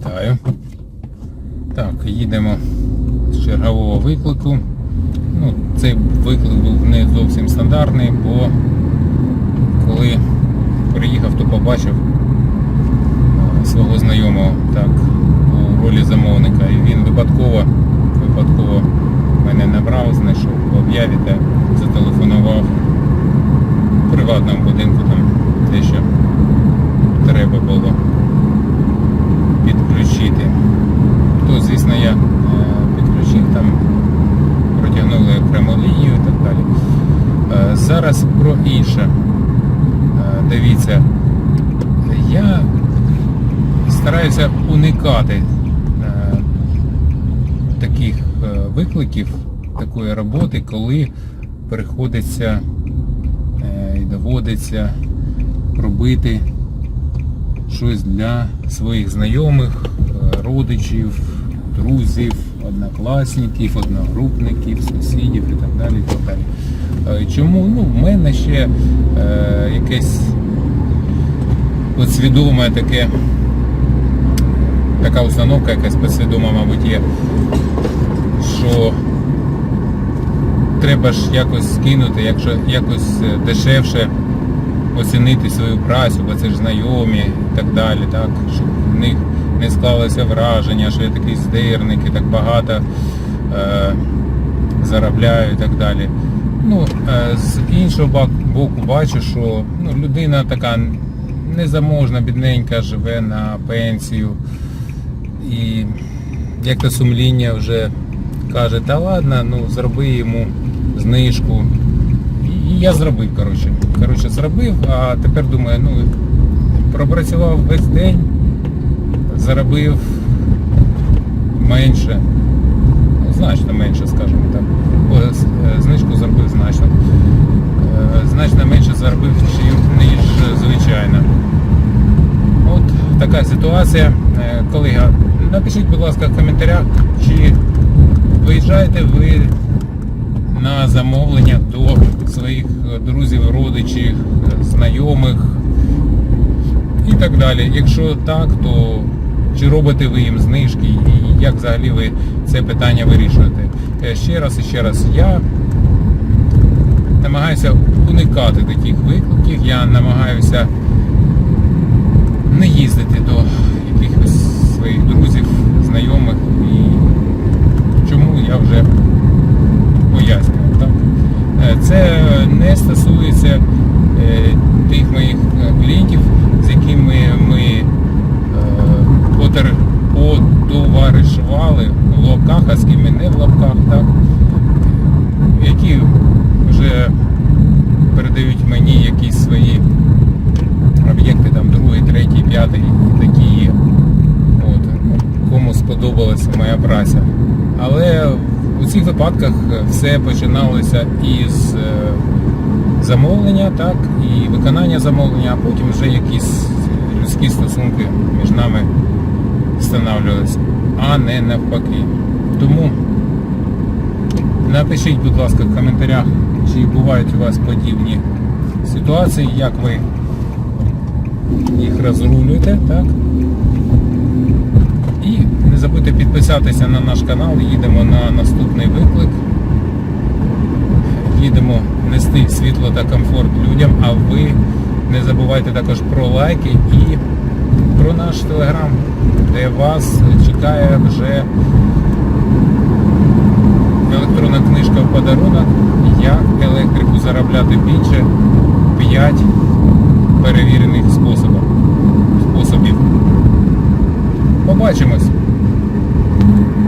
Вітаю. Так, їдемо з чергового виклику. Ну, цей виклик був не зовсім стандартний, бо коли приїхав, то побачив е, свого знайомого так, у ролі замовника. І він випадково, випадково мене набрав, знайшов в об'яві та зателефонував в приватному будинку там те, що треба було підключити. То, звісно, я е, підключив там, протягнули окрему лінію і так далі. Е, Зараз про інше. Е, Дивіться, я стараюся уникати е, таких е, викликів, такої роботи, коли приходиться і доводиться робити щось для своїх знайомих, родичів, друзів, однокласників, одногрупників, сусідів і так далі. І так далі. Е, Чому? Ну, в мене ще е, якесь от таке, така установка якась підсвідома, мабуть, є, що треба ж якось скинути, якщо якось е, дешевше оцінити свою працю, бо це ж знайомі і так далі, так, щоб в них не склалося враження, що я такий здирник і так багато е, заробляю і так далі. Ну, е, з іншого боку бачу, що ну, людина така незаможна, бідненька, живе на пенсію. І як то сумління вже каже, та ладно, ну зроби йому знижку. І я зробив, коротше. Коротше, зробив, а тепер думаю, ну, пропрацював весь день, заробив менше, ну, значно менше, скажімо так. З- е, знижку зробив значно. Е, Значно менше заробив, ніж звичайно. От така ситуація. Е, Колега, напишіть, будь ласка, в коментарях, чи виїжджаєте ви на замовлення до своїх е, друзів, родичів, е, знайомих і так далі. Якщо так, то чи робите ви їм знижки і як взагалі ви це питання вирішуєте? Е, Ще раз і ще раз, я намагаюся уникати таких викликів, я намагаюся не їздити до якихось своїх друзів, знайомих і чому я вже пояснював. Так? Е, Це не стосується е, тих моїх е, клієнтів, з якими ми е, потер- потоваришували в лапках, з в лапках, так? які вже передають мені якісь свої об'єкти, там другий, третій, п'ятий такі є. От, кому сподобалася моя праця. Але у цих випадках все починалося із е, замовлення, так, і виконання замовлення, а потім вже якісь людські стосунки між нами встановлювалися, а не навпаки. Тому напишіть, будь ласка, в коментарях, чи бувають у вас подібні ситуації, як ви їх розрулюєте, так? І не забудьте підписатися на наш канал, їдемо на наступний виклик. Їдемо нести світло та комфорт людям, а ви не забувайте також про лайки і про наш телеграм, де вас чекає вже електронна книжка в подарунок, як електрику заробляти більше. 5